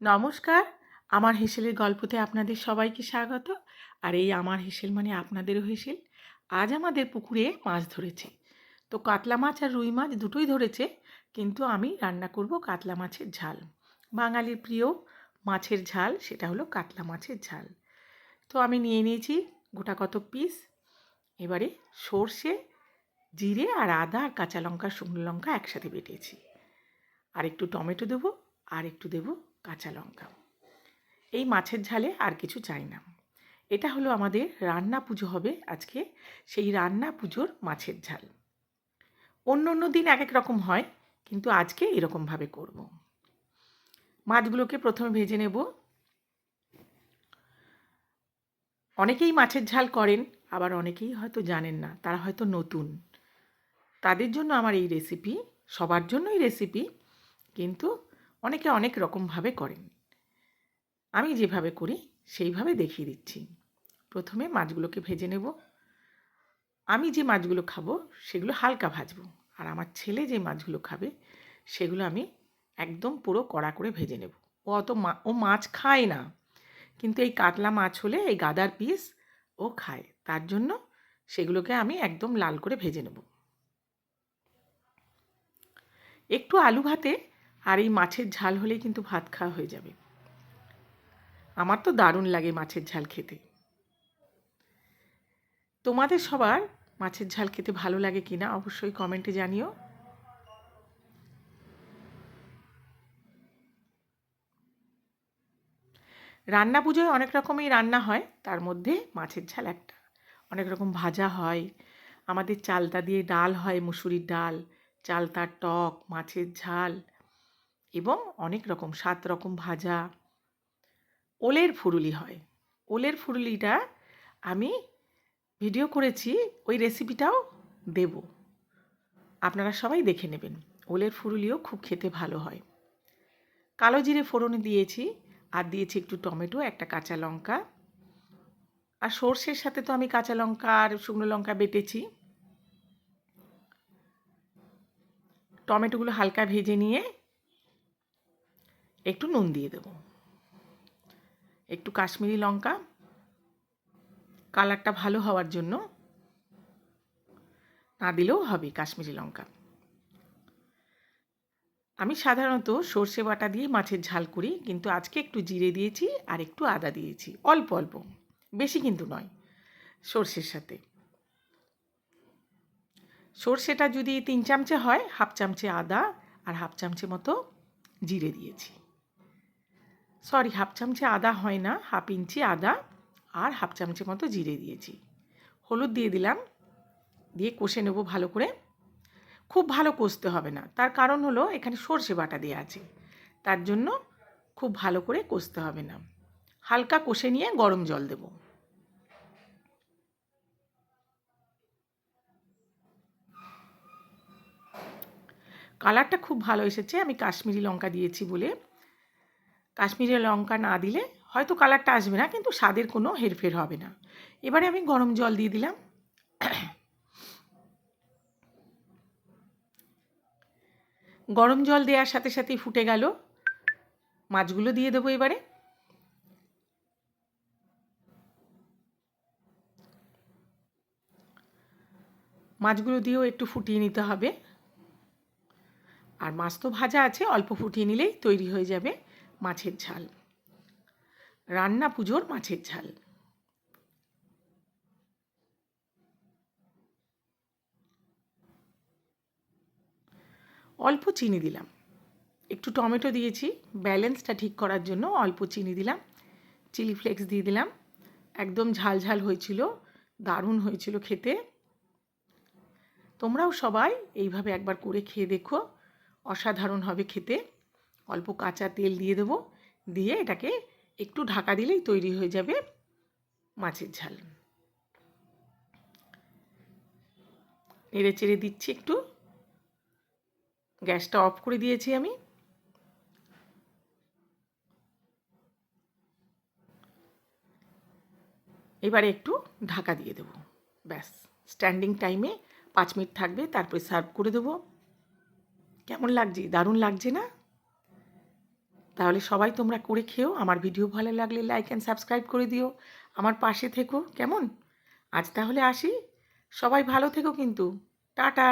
নমস্কার। আমার হেসেলের গল্পতে আপনাদের সবাইকে স্বাগত। আর এই আমার হেসেল মানে আপনাদেরও হেসেল। আজ আমাদের পুকুরে মাছ ধরেছে। তো কাতলা মাছ আর রুই মাছ দুটোই ধরেছে, কিন্তু আমি রান্না করব কাতলা মাছের ঝাল। বাঙালির প্রিয় মাছের ঝাল, সেটা হলো কাতলা মাছের ঝাল। তো আমি নিয়ে নিয়েছি গোটা কত পিস এবারে সর্ষে, জিরে আর আদা আর কাঁচা লঙ্কা, শুকনো লঙ্কা একসাথে বেটেছি। আর একটু টমেটো দেবো, আর একটু দেবো কাঁচা লঙ্কা। এই মাছের ঝালে আর কিছু চাই না। এটা হলো আমাদের রান্না পুজো হবে আজকে, সেই রান্না পুজোর মাছের ঝাল। অন্য অন্য দিন এক এক রকম হয়, কিন্তু আজকে এরকমভাবে করব। মাছগুলোকে প্রথমে ভেজে নেব। অনেকেই মাছের ঝাল করেন, আবার অনেকেই হয়তো জানেন না, তারা হয়তো নতুন। তাদের জন্য আমার এই রেসিপি সবার জন্যই রেসিপি কিন্তু অনেকে অনেক রকমভাবে করেন। আমি যেভাবে করি, সেইভাবে দেখিয়ে দিচ্ছি। প্রথমে মাছগুলোকে ভেজে নেব। আমি যে মাছগুলো খাব, সেগুলো হালকা ভাজবো। আর আমার ছেলে যে মাছগুলো খাবে, সেগুলো আমি একদম পুরো কড়া করে ভেজে নেব। ও অত মা, ও মাছ খায় না। কিন্তু এই কাতলা মাছ হলে, এই গাদার পিস ও খায়। তার জন্য সেগুলোকে আমি একদম লাল করে ভেজে নেব। একটু আলু ভাতে আর এই মাছের ঝাল হলেই কিন্তু ভাত খাওয়া হয়ে যাবে। আমার তো দারুণ লাগে মাছের ঝাল খেতে। তোমাদের সবার মাছের ঝাল খেতে ভালো লাগে কি না অবশ্যই কমেন্টে জানিও। রান্না পুজোয় অনেক রকমই রান্না হয়, তার মধ্যে মাছের ঝাল একটা। অনেক রকম ভাজা হয়, আমাদের চালতা দিয়ে ডাল হয়, মুসুরির ডাল, চালতার টক, মাছের ঝাল। এবং অনেক রকম, সাত রকম ভাজা। ওলের ফুরুলি হয়। ওলের ফুরুলিটা আমি ভিডিও করেছি, ওই রেসিপিটাও দেব। আপনারা সবাই দেখে নেবেন, ওলের ফুরুলিও খুব খেতে ভালো হয়। কালো জিরে ফোড়নে দিয়েছি, আর দিয়েছি একটু টমেটো, একটা কাঁচা লঙ্কা। আর সর্ষের সাথে তো আমি কাঁচা লঙ্কা আর শুকনো লঙ্কা বেটেছি। টমেটোগুলো হালকা ভেজে নিয়ে একটু নুন দিয়ে দেব। একটু কাশ্মীরি লঙ্কা। কালারটা ভালো হওয়ার জন্য না দিলেও হবে কাশ্মীরি লঙ্কা। আমি সাধারণত সর্ষে বাটা দিয়ে মাছের ঝাল করি, কিন্তু আজকে একটু জিরে দিয়েছি আর একটু আদা দিয়েছি। অল্প অল্প, বেশি কিন্তু নয় সর্ষের সাথে। সর্ষেটা যদি তিন চামচে হয়, হাফ চামচে আদা আর হাফ চামচে মতো জিরে দিয়েছি। সরি, হাফ চামচে আদা হয় না, হাফ ইঞ্চি আদা আর হাফ চামচে মতো জিরে দিয়েছি। হলুদ দিয়ে দিলাম, দিয়ে কষে নেব ভালো করে। খুব ভালো কষতে হবে না, তার কারণ হলো এখানে সর্ষে বাটা দেওয়া আছে, তার জন্য খুব ভালো করে কষতে হবে না। হালকা কষে নিয়ে গরম জল দেব। কালারটা খুব ভালো এসেছে, আমি কাশ্মীরি লঙ্কা দিয়েছি বলে। কাশ্মীরি লঙ্কা না দিলে হয়তো কালারটা আসবে না, কিন্তু স্বাদের কোনো হেরফের হবে না। এবারে আমি গরম জল দিয়ে দিলাম। গরম জল দেওয়ার সাথে সাথেই ফুটে গেল। মাছগুলো দিয়ে দেবো এবারে। মাছগুলো দিয়েও একটু ফুটিয়ে নিতে হবে। আর মাছ তো ভাজা আছে, অল্প ফুটিয়ে নিলেই তৈরি হয়ে যাবে। মাছের ঝাল। রান্না পুজোর মাছের ঝাল। অল্প চিনি দিলাম। একটু টমেটো দিয়েছি। ব্যালেন্সটা ঠিক করার জন্য অল্প চিনি দিলাম। চিলি ফ্লেক্স দিয়ে দিলাম। একদম ঝাল ঝাল হয়েছিল। দারুণ হয়েছিল খেতে। তোমরাও সবাই এইভাবে একবার করে খেয়ে দেখো। অসাধারণ হবে খেতে। অল্প কাঁচা তেল দিয়ে দেবো। দিয়ে এটাকে একটু ঢাকা দিলেই তৈরি হয়ে যাবে মাছের ঝাল। নেড়ে চেড়ে দিচ্ছি একটু। গ্যাসটা অফ করে দিয়েছি আমি। এবারে একটু ঢাকা দিয়ে দেবো। ব্যাস, স্ট্যান্ডিং টাইমে পাঁচ মিনিট থাকবে, তারপরে সার্ভ করে দেবো। কেমন লাগছে? দারুণ লাগছে না? তাহলে সবাই তোমরা করে খেও। আমার ভিডিও ভালো লাগলে লাইক অ্যান্ড সাবস্ক্রাইব করে দিও। আমার পাশে থেকো, কেমন? আজ তাহলে আসি। সবাই ভালো থেকো কিন্তু। টাটা!